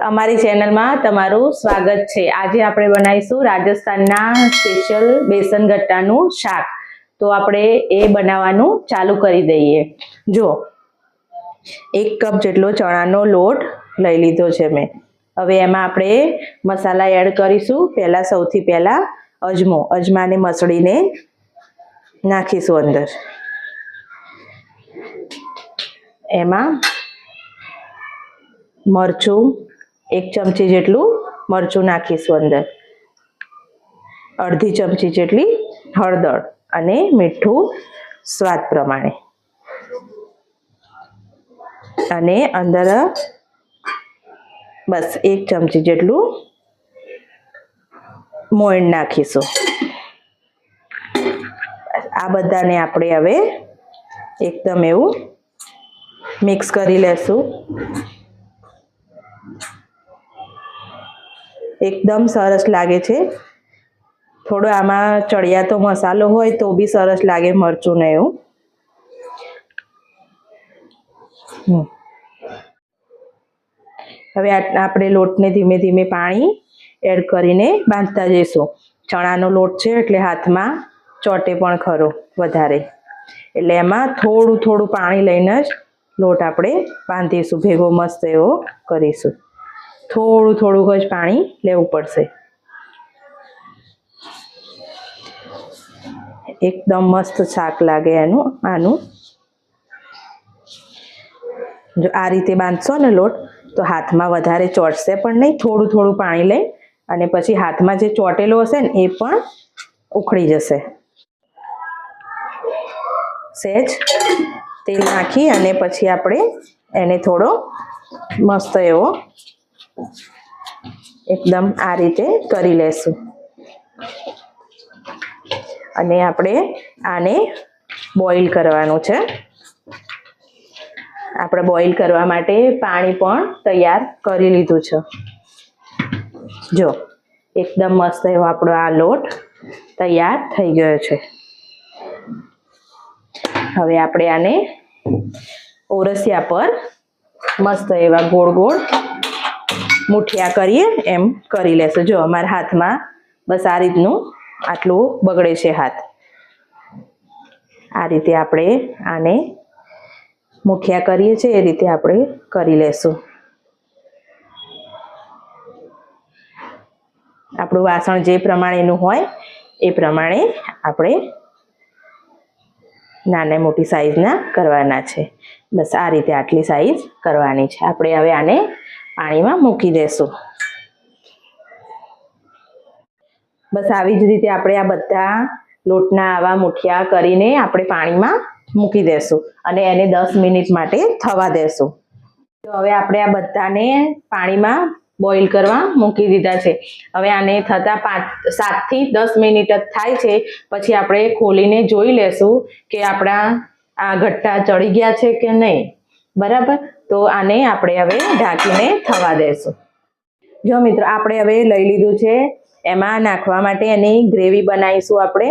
અમારી ચેનલમાં તમારું સ્વાગત છે. આજે આપણે બનાવીશું રાજસ્થાનના સ્પેશિયલ બેસન ગટ્ટાનું શાક. તો આપણે એ બનાવવાનું ચાલુ કરી દઈએ. જો, એક કપ જેટલો ચણાનો લોટ લઈ લીધો છે મેં. હવે એમાં આપણે મસાલા એડ કરીશું. પહેલાં સૌથી પહેલાં અજમો. અજમાને મસળીને નાખીશું અંદર. એમાં મરચું એક ચમચી જેટલું મરચું નાખીશું અંદર. અડધી ચમચી જેટલી હળદર અને મીઠું સ્વાદ પ્રમાણે. અને અંદર બસ એક ચમચી જેટલું મોઈન નાખીશું. આ બધાને આપણે હવે એકદમ એવું મિક્સ કરી લેશું. એકદમ સરસ લાગે છે. થોડો આમાં ચડિયાતો મસાલો હોય તો બી સરસ લાગે મરચું ને એવું. હવે આપણે લોટને ધીમે ધીમે પાણી એડ કરીને બાંધતા જઈશું. ચણાનો લોટ છે એટલે હાથમાં ચોટે પણ ખરો વધારે. એટલે એમાં થોડું થોડું પાણી લઈને જ લોટ આપણે બાંધીશું. ભેગો મસ્ત એવો કરીશું. થોડું થોડુંક જ પાણી લેવું પડશે. એકદમ મસ્ત શાક લાગે એનું, આનું. જો આ રીતે બાંધશો ને લોટ, તો હાથમાં વધારે ચોટશે પણ નહીં, થોડું થોડું પાણી લઈ અને પછી હાથમાં જે ચોટેલો હશે ને, એ પણ ઉખડી જશે. સહેજ તેલ નાખી અને પછી આપણે એને થોડો મસ્ત એવો એકદમ આ રીતે કરી લેશું. અને આપણે આને બોઈલ કરવાનું છે. આપણે બોઈલ કરવા માટે પાણી પણ તૈયાર કરી લીધું છે. જો, એકદમ મસ્ત એવો આપણો આ લોટ તૈયાર થઈ ગયો છે. હવે આપણે આને ઓરસિયા પર મસ્ત એવા ગોળ ગોળ મુઠિયા કરીએ, એમ કરી લેશું. જો અમારા હાથમાં બસ આ રીતનું આટલું બગડે છે હાથ. આ રીતે આપણે આને મુઠિયા કરીએ છીએ, એ રીતે આપણે કરી લેશું. આપણું વાસણ જે પ્રમાણેનું હોય, એ પ્રમાણે આપણે નાના મોટી સાઈઝના કરવાના છે. બસ આ રીતે આટલી સાઈઝ કરવાની છે. આપણે હવે આને પાણીમાં મૂકી દેશું. બસ આવી જ રીતે આપણે આ બધા લોટના આવા મુઠિયા કરીને આપણે પાણીમાં મૂકી દેશું અને એને દસ મિનિટ માટે થવા દેશું. તો હવે આપણે આ બધાને પાણીમાં બોઇલ કરવા મૂકી દીધા છે. હવે આને થતા પાંચ, સાતથી દસ મિનિટ જ થાય છે. પછી આપણે ખોલીને જોઈ લેશું કે આપણા આ ગઠ્ઠા ચડી ગયા છે કે નહીં. બરાબર? તો આને આપણે હવે ઢાંકીને થવા દેશું. જો મિત્રો, આપણે હવે લઈ લીધું છે, એમાં નાખવા માટે એની ગ્રેવી બનાવીશું આપણે.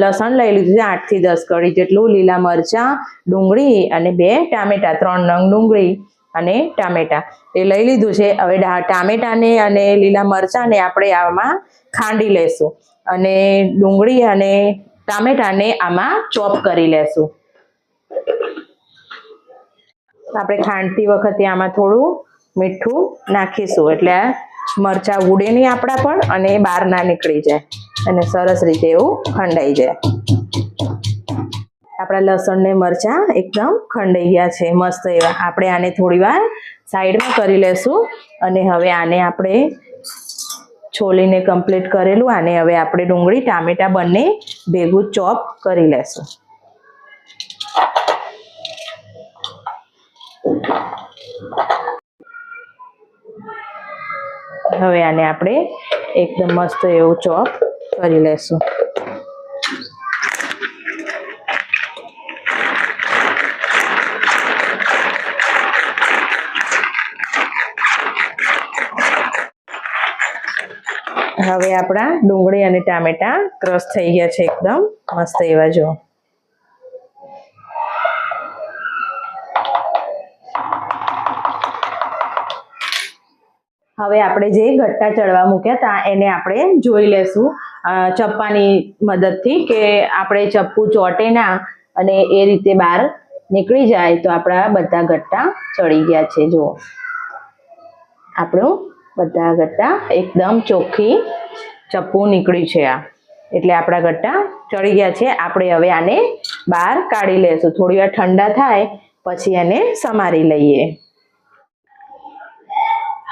લસણ લઈ લીધું છે, આઠથી દસ કળી જેટલું, લીલા મરચાં, ડુંગળી અને બે ટામેટાં, ત્રણ નંગ ડુંગળી અને ટામેટા. એ લઈ લીધું છે, હવે ટામેટાને અને લીલા મરચાંને આપણે આમાં ખાંડી લેશું અને ડુંગળી અને ટામેટાને આમાં ચોપ કરી લેશું. આપણે ખાંડતી વખતે આમાં થોડું મીઠું નાખીશું. એટલે મરચાં ઉડે નહીં આપણા પણ અને બહાર ના નીકળી જાય. અને સરસ રીતે એવું ખંડાઈ જાય. આપણા લસણ ને મરચાં એકદમ ખંડાઈ ગયા છે. મસ્ત એવા. આપણે આને થોડી વાર સાઈડમાં કરી લેશું. અને હવે આને આપણે છોલીને કમ્પ્લીટ કરેલું. આને હવે આપણે ડુંગળી, ટામેટા બંને ભેગું ચોપ કરી લેશું. હવે આને આપણે એકદમ મસ્ત એવું ચોપ કરી લેશું. હવે આપણા ડુંગળી અને ટામેટા ક્રશ થઈ ગયા છે એકદમ. મસ્ત એવા જો. હવે આપણે જે ગટ્ટા ચડવા મૂક્યા હતા એને આપણે જોઈ લેશું. ચપ્પાની મદદથી કે આપણે ચપ્પુ ચોટે ના અને એ રીતે બહાર નીકળી જાય તો આપણા બધા ગટ્ટા ચડી ગયા છે. જુઓ. આપણું બધા ગટ્ટા એકદમ ચોખ્ખી ચપ્પુ નીકળ્યું છે આ. એટલે આપણા ગટ્ટા ચડી ગયા છે. આપણે હવે આને બહાર કાઢી લેશું. થોડી વાર ઠંડા થાય, પછી એને સમારી લઈએ.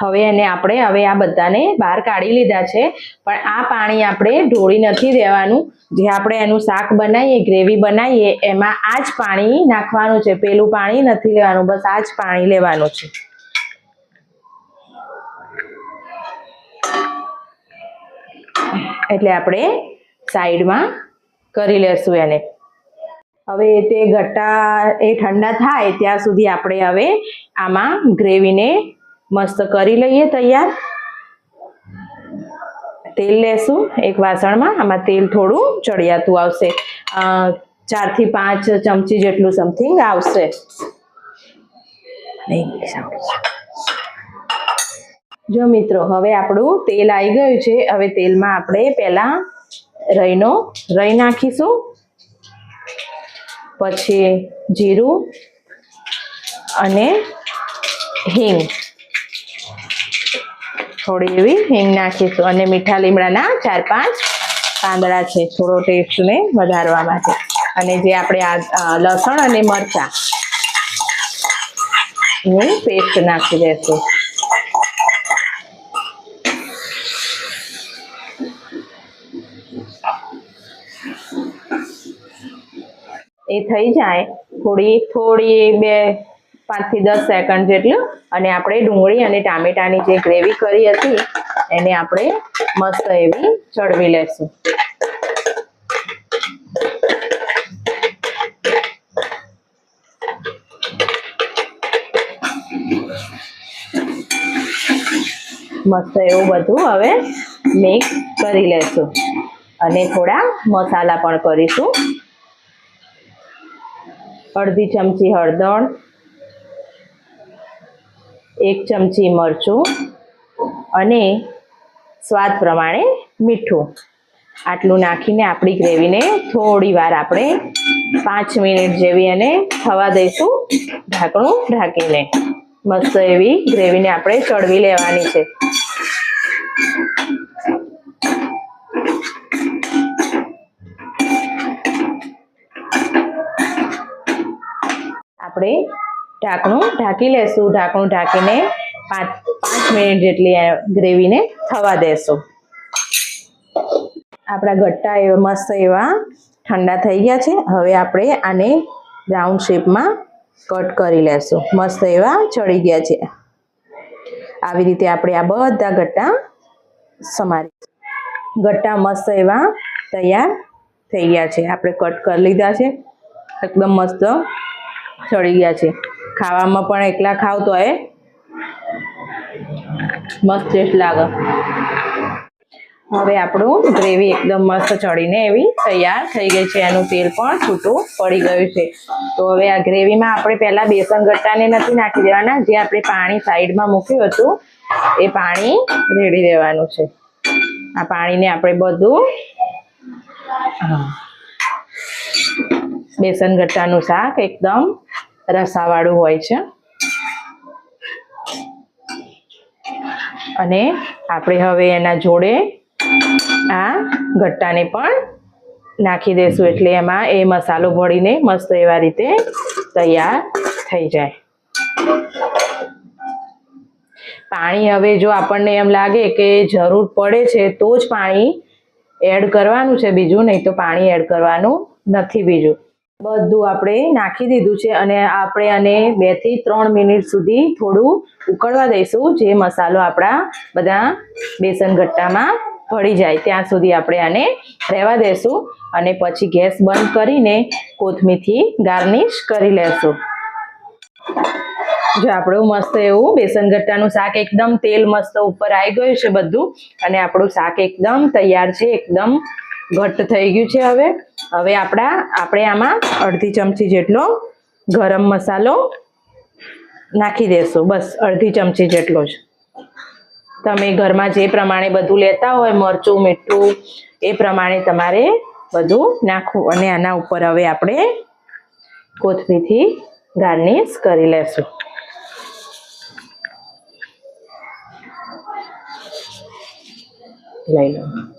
હવે એને આપણે હવે આ બધાને બહાર કાઢી લીધા છે. પણ આ પાણી આપણે ઢોળી નથી દેવાનું. જે આપણે એનું શાક બનાવીએ, ગ્રેવી બનાવીએ, એમાં આ જ પાણી નાખવાનું છે. પેલું પાણી નથી લેવાનું, બસ આ જ પાણી લેવાનું છે. એટલે આપણે સાઈડમાં કરી લેશું એને. હવે તે ગટ્ટા એ ઠંડા થાય, ત્યાં સુધી આપણે હવે આમાં ગ્રેવીને મસ્ત કરી લઈએ તૈયાર. તેલ લેશું એક વાસણમાં. આમાં તેલ થોડું ચડિયાતું આવશે. ચારથી પાંચ ચમચી જેટલું સમથિંગ આવશે. જો મિત્રો, હવે આપણું તેલ આવી ગયું છે. હવે તેલમાં આપણે પહેલા રહીનો રહી નાખીશું. પછી જીરું અને હિંગ. થોડી એવી હિંગ નાખીશું. અને મીઠા લીમડાના ચાર પાંચ પાંદડા છે. થોડો ટેસ્ટને વધારવા માટે. અને જે આપણે આ લસણ અને મરચાં ની પેસ્ટ નાખી દેશું. એ થઈ જાય. થોડી થોડી, બે પાંચથી દસ સેકન્ડ જેટલું અને આપણે ડુંગળી અને ટામેટાની જે ગ્રેવી કરી હતી, એને આપણે મસ્ત એવી ચડવી લેશું. મસ્ત એવું બધું હવે મિક્સ કરી લેશું. અને થોડા મસાલા પણ કરીશું. અડધી ચમચી હળદર એક ચમચી મરચું અને સ્વાદ પ્રમાણે મીઠું. આટલું નાખીને આપણી ગ્રેવીને થોડી વાર આપણે પાંચ મિનિટ જેવી એને થવા દઈશું. ઢાંકણું ઢાંકીને. મસ્ત એવી ગ્રેવીને આપણે ચડવી લેવાની છે. આપણે ઢાંકણું ઢાંકી લેશું. ઢાંકણું ઢાંકીને પાંચ પાંચ મિનિટ જેટલી ગ્રેવીને થવા દેશું. આપણા ગટ્ટા એવા, મસ્ત એવા ઠંડા થઈ ગયા છે. હવે આપણે આને રાઉન્ડ શેપમાં કટ કરી લેશું. મસ્ત એવા ચડી ગયા છે. આવી રીતે આપણે આ બધા ગટ્ટા સમારી ગટ્ટા મસ્ત એવા તૈયાર થઈ ગયા છે. આપણે કટ કરી લીધા છે. એકદમ મસ્ત ચડી ગયા છે. ખાવામાં પણ એકલા ખાવ તો એ મસ્ત ટેસ્ટ લાગે. હવે આપણું ગ્રેવી એકદમ મસ્ત ચડીને એવી તૈયાર થઈ ગઈ છે. એનું તેલ પણ છૂટું પડી ગયું છે. તો હવે આ ગ્રેવીમાં આપણે પહેલાં બેસન ગટ્ટાને નથી નાખી દેવાના. જે આપણે પાણી સાઈડમાં મૂક્યું હતું, એ પાણી રેડી દેવાનું છે. આ પાણીને આપણે બધું. બેસન ગટ્ટાનું શાક એકદમ રસાવાળું હોય છે. અને આપણે હવે એના જોડે આ ગટ્ટાને પણ નાખી દઈશું એટલે એમાં એ મસાલો ભળીને મસ્ત એવા રીતે તૈયાર થઈ જાય. પાણી હવે જો આપણને એમ લાગે કે જરૂર પડે છે, તો જ પાણી એડ કરવાનું છે બીજું, નહીં તો પાણી એડ કરવાનું નથી બીજું. બધું આપણે નાખી દીધું છે અને આપણે આને બેથી ત્રણ મિનિટ સુધી થોડું ઉકળવા દઈશું, જે મસાલો આપણા બધા બેસન ગટ્ટામાં ભળી જાય. ત્યાં સુધી આપણે આને રહેવા દઈશું અને પછી ગેસ બંધ કરીને કોથમીરથી ગાર્નિશ કરી લેશું. જો આપણું મસ્ત એવું બેસન ગટ્ટાનું શાક એકદમ તેલ મસ્ત ઉપર આવી ગયું છે બધું અને આપણું શાક એકદમ તૈયાર છે, એકદમ ઘટ્ટ થઈ ગયું છે હવે. હવે આપણા, આપણે આમાં અડધી ચમચી જેટલો ગરમ મસાલો નાખી દેશું. બસ, અડધી ચમચી જેટલો જ. તમે ઘરમાં જે પ્રમાણે બધું લેતા હોય, મરચું, મીઠું, એ પ્રમાણે તમારે બધું નાખવું. અને આના ઉપર હવે આપણે કોથમીરથી ગાર્નિશ કરી લેશું. લઈ લો.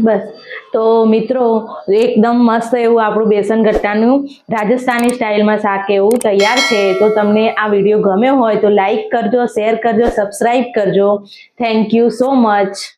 બસ. તો મિત્રો, એકદમ મસ્ત એવું આપણું બેસન ગટ્ટાનું રાજસ્થાની સ્ટાઇલમાં શાક એવું તૈયાર છે. તો તમને આ વીડિયો ગમ્યો હોય તો લાઈક કરજો શેર કરજો સબસ્ક્રાઈબ કરજો. Thank you so much